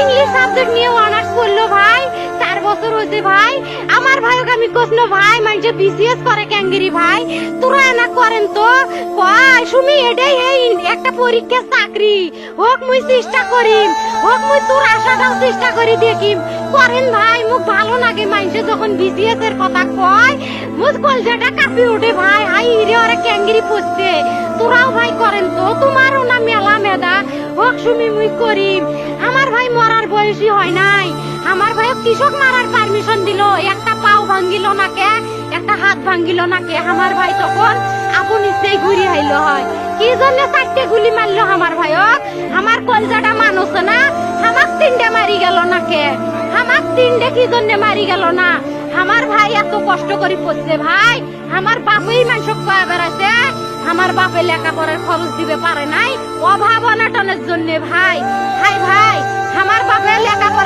English subject নিয়ে honours করল ভাই, চার বছর হয়েছে ভাই। আমার আমি ভাই বিসিএস করে ভাই। তোরা করেন তো। সুমি, এটাই এই একটা চাকরি। হোক মুই চেষ্টা করিম, হোক মুই তোর আশাটাও চেষ্টা করি দেখিম। করেন ভাই মুখ ভালো লাগে মানুষে যখন বিসিএস এর কথা কয়। মুখ কলজাটা কাঁপি ওঠে ভাই। হাই রে ওরা ক্যাঙ্গিরি পড়ছে। তোরাও ভাই করেন তো। হোক সুমি মুই করিম। আমার ভাই মরার বয়সী হয় নাই। আমার ভাই কৃষক মারার পারমিশন দিল। একটা পাও ভাঙ্গিল না কে? একটা হাত ভাঙ্গিল না কে? আমার ভাই তখন আপন ইচ্ছেই ঘুরি আইলো হয়। কি জন্য চারটে গুলি মারলো আমার ভাইক আমার কলজাটা মানুষ না। আমাক তিনটে মারি গেল না কে? আমাক তিনটে কি জন্য মারি গেল না? আমার ভাই এত কষ্ট করে পড়ছে ভাই। আমার বাপই মানুষ কয়ে বেড়াচ্ছে আমার বাপে লেখাপড়ার খরচ দিবে পারে নাই। অভাব অনাটনের জন্য ভাই। ভাই ভাই আমার বাপে লেখাপড়ার